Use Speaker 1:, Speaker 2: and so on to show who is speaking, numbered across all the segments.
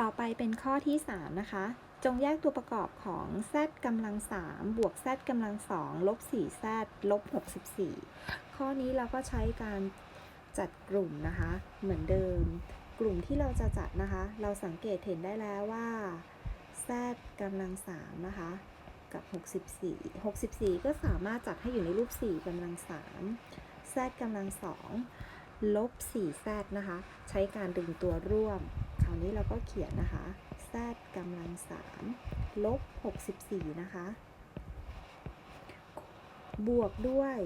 Speaker 1: ต่อไปเป็นข้อที่ 3 นะคะ จงแยกตัวประกอบของ z กำลัง3บวก z กำลัง2ลบ 4z ลบ 64 ข้อนี้เราก็ใช้การจัดกลุ่มนะคะ เหมือนเดิม กลุ่มที่เราจะจัดนะคะ เราสังเกตเห็นได้แล้วว่า z กำลัง3นะคะ กับ 64 64 ก็สามารถจัดให้อยู่ในรูป 4กำลัง3 z กำลัง2ลบ 4z นะคะ ใช้การดึงตัวร่วมาวนี้เราก็เขียนนะคะ z กำลัง3ลบ 64 นะคะ บวกด้วย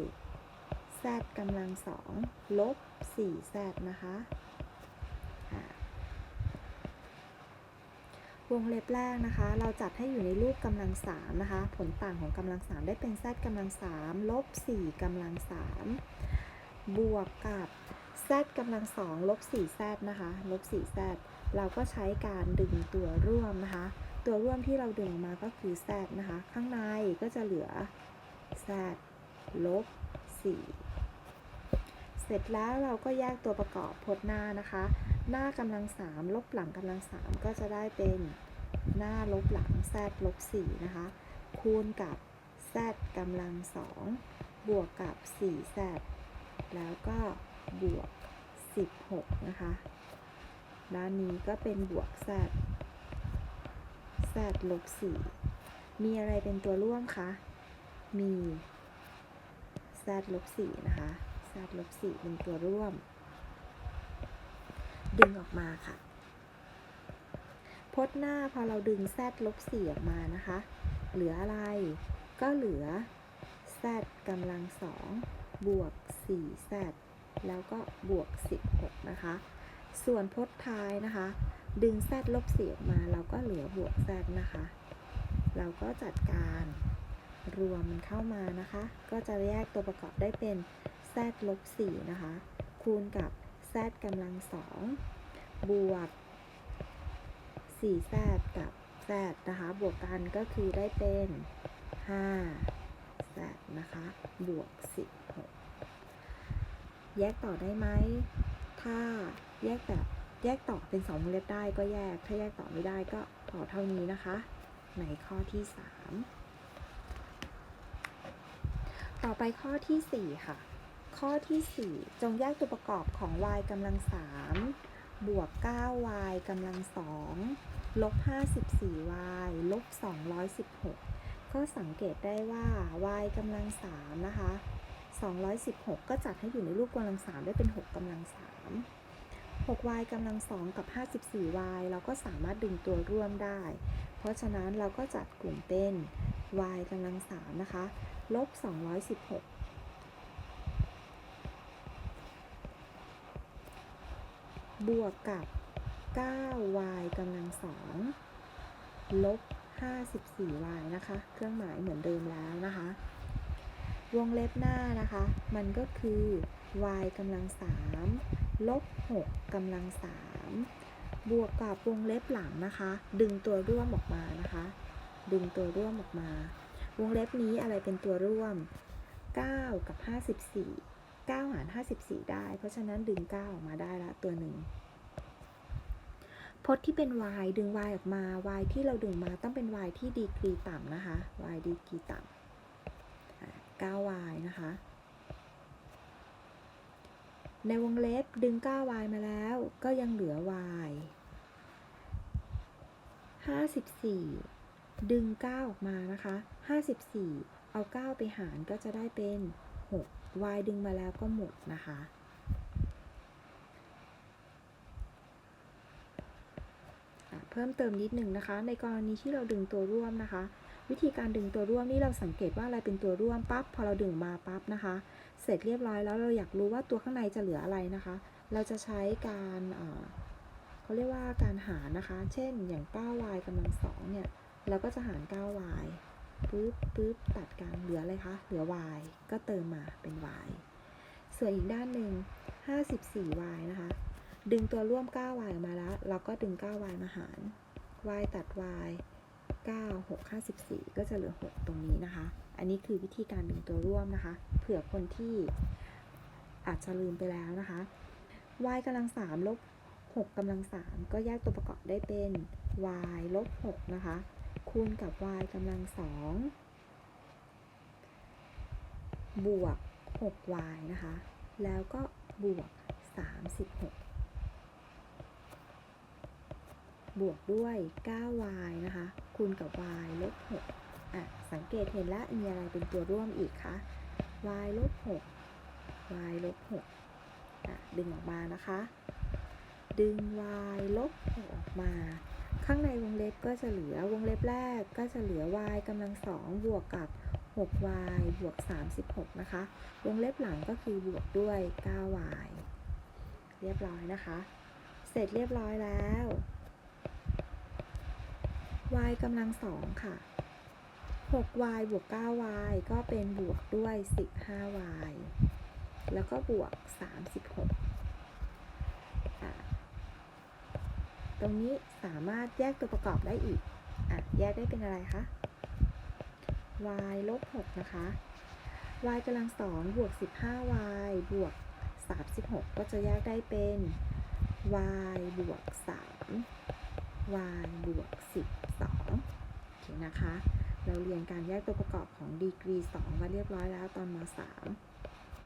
Speaker 1: z กำลัง2ลบ 4z นะคะวงเล็บแรกนะคะ เราจัดให้อยู่ในรูปกำลัง3นะคะ ผลต่างของกำลัง3ได้เป็น z กำลัง3ลบ 4กำลัง3บวกกับ z กำลัง2ลบ 4z นะคะลบ 4z เราก็ใช้การดึงตัวร่วมนะคะ ตัวร่วมที่เราดึงออกมาก็คือ z นะคะ ข้างในก็จะเหลือ z ลบ4เสร็จแล้วเราก็แยกตัวประกอบพจน์หน้านะคะ หน้ากำลัง3ลบหลังกำลัง3ก็จะได้เป็นหน้าลบหลัง z ลบ4นะคะ คูณกับ z กำลัง2บวกกับ 4z แล้วก็ บวก 16 นะคะ ด้านนี้ก็เป็นบวก z z ลบ 4 มีอะไรเป็นตัวร่วมคะ มี z ลบ 4 นะคะ z ลบ 4 เป็นตัวร่วม ดึงออกมาค่ะพจน์หน้าพอเราดึง z ลบ 4 ออกมานะคะ เหลืออะไร ก็เหลือ z กำลัง2บวก 4z แล้วก็บวก 16 นะคะ ส่วนพจน์ท้ายนะคะ ดึง z ลบ4ออกมาเราก็เหลือบวก z นะคะ เราก็จัดการรวมมันเข้ามานะคะ ก็จะแยกตัวประกอบได้เป็น z ลบ4นะคะ คูณกับ z กำลัง2บวก 4z กับ z นะคะ บวกกันก็คือได้เป็น 5z นะคะ บวก 16 แยกต่อได้ไหม ถ้าแยกแบบแยกต่อเป็น2วงเล็บได้ก็แยก ถ้าแยกต่อไม่ได้ก็ต่อเท่านี้นะคะ ในข้อที่3ต่อไปข้อทีสี่4ค่ะ ข้อทีสี่4จงแยกตัวประกอบของ y กำลัง3บวก 9y กำลัง2ลบ 54y ลบ 216 ก็สังเกตได้ว่า y กำลัง3นะคะ 216 ก็จัดให้อยู่ในรูปกำลัง3ได้เป็น 6กำลัง3 6y กำลัง2กับ 54y เราก็สามารถดึงตัวร่วมได้ เพราะฉะนั้นเราก็จัดกลุ่มเป็น y กำลัง3นะคะ ลบ 216บวกกับ 9y กำลัง2ลบ 54y นะคะ เครื่องหมายเหมือนเดิมแล้วนะคะ วงเล็บหน้านะคะ มันก็คือ y กำลัง3ลบ6กำลัง3บวกกับวงเล็บหลังนะคะ ดึงตัวร่วมออกมานะคะ ดึงตัวร่วมออกมา วงเล็บนี้อะไรเป็นตัวร่วม 9 กับ 54 9 หาร 54 ได้ เพราะฉะนั้นดึง 9 ออกมาได้ละตัวหนึ่งพจน์ที่เป็น y ดึง y ออกมา y ที่เราดึงมาต้องเป็น y ที่ดีกรีต่ำนะคะ y ดีกรีต่ำ 9y นะคะ ในวงเล็บดึง 9y มาแล้วก็ยังเหลือ y 54 ดึง 9 ออกมานะคะ 54 เอา 9 ไปหารก็จะได้เป็น 6 y ดึงมาแล้วก็หมดนะคะอะเพิ่มเติมนิดหนึ่งนะคะ ในกรณีที่เราดึงตัวร่วมนะคะ วิธีการดึงตัวร่วมนี่เราสังเกตว่าอะไรเป็นตัวร่วมปั๊บพอเราดึงมาปั๊บนะคะ เสร็จเรียบร้อยแล้วเราอยากรู้ว่าตัวข้างในจะเหลืออะไรนะคะ เราจะใช้การเอ่อเขาเรียกว่าการหารนะคะ เช่นอย่าง 9y กำลังสองเนี่ยเราก็จะหาร 9y ปึ๊บปึ๊บตัดกันเหลืออะไรคะเหลือ y ก็เติมมาเป็น y ส่วนอีกด้านหนึ่ง 54y นะคะ ดึงตัวร่วม 9y ออกมาแล้ว เราก็ดึง 9y มาหาร y ตัด y 9 6 54ก็จะเหลือ 6 ตรงนี้นะคะ อันนี้คือวิธีการดึงตัวร่วมนะคะ เผื่อคนที่อาจจะลืมไปแล้วนะคะ y กำลัง3ลบ6กำลังสามก็แยกตัวประกอบได้เป็น y ลบ6นะคะ คูณกับ y กำลังสองบวก 6y นะคะ แล้วก็บวก 36บวกด้วย 9y นะคะ คูณกับ y ลบ6อะ สังเกตเห็นแล้วมีอะไรเป็นตัวร่วมอีกคะ y ลบ6 y ลบ6อะ ดึงออกมานะคะ ดึง y ลบ6ออกมา ข้างในวงเล็บก็จะเหลือวงเล็บแรกก็จะเหลือ y กำลังสองบวกกับ 6y บวก 36 นะคะ วงเล็บหลังก็คือบวกด้วย 9y เรียบร้อยนะคะ เสร็จเรียบร้อยแล้ว y กำลังสองค่ะ 6y บวก 9y ก็เป็นบวกด้วย 15y แล้วก็บวก 36 ตรงนี้สามารถแยกตัวประกอบได้อีกอแยกได้เป็นอะไรคะ y ลบ 6 นะคะ y กำลังสองบวก 15y บวก 36 ก็จะแยกได้เป็น y บวก 3 วายบวก 12โอเคนะคะ เราเรียนการแยกตัวประกอบของดีกรี 2 มาเรียบร้อยแล้วตอนม 3